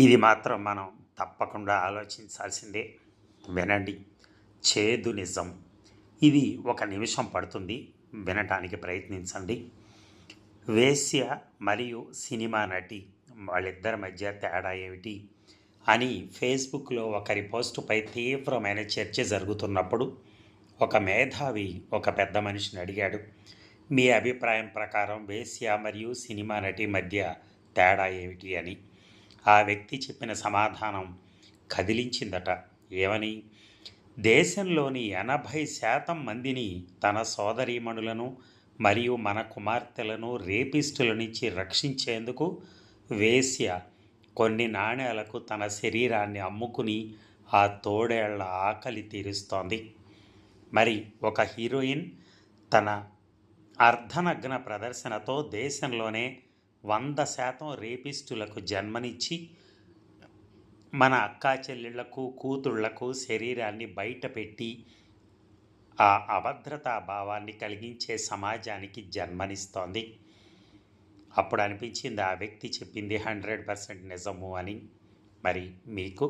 ఇది మాత్రం మనం తప్పకుండా ఆలోచించాల్సిందే. వినండి. చేదు నిజం. ఇది ఒక నిమిషం పడుతుంది. వినటానికి ప్రయత్నించండి. వేశ్య మరియు సినిమా నటి వాళ్ళిద్దరి మధ్య తేడా ఏమిటి? అని ఫేస్బుక్లో ఒకరి పోస్టుపై తీవ్రమైన చర్చ జరుగుతున్నప్పుడు ఒక మేధావి ఒక పెద్ద మనిషిని అడిగాడు. మీ అభిప్రాయం ప్రకారం వేశ్య మరియు సినిమా నటి మధ్య తేడా ఏమిటి అని. ఆ వ్యక్తి చెప్పిన సమాధానం కదిలించిందట. ఏమని? దేశంలోని ఎనభై శాతం మందిని తన సోదరీమణులను మరియు మన కుమార్తెలను రేపిస్టుల నుంచి రక్షించేందుకు వేశ్య కొన్ని నాణేలకు తన శరీరాన్ని అమ్ముకుని ఆ తోడేళ్ళ ఆకలి తీరుస్తోంది. మరి ఒక హీరోయిన్ తన అర్ధనగ్న ప్రదర్శనతో దేశంలోనే వంద శాతం రేపిస్టులకు జన్మనిచ్చి మన అక్కా చెల్లెళ్ళకు కూతుళ్ళకు శరీరాన్ని బయటపెట్టి ఆ అభద్రతా భావాన్ని కలిగించే సమాజానికి జన్మనిస్తోంది. అప్పుడు అనిపించింది ఆ వ్యక్తి చెప్పింది హండ్రెడ్ పర్సెంట్ నిజము అని. మరి మీకు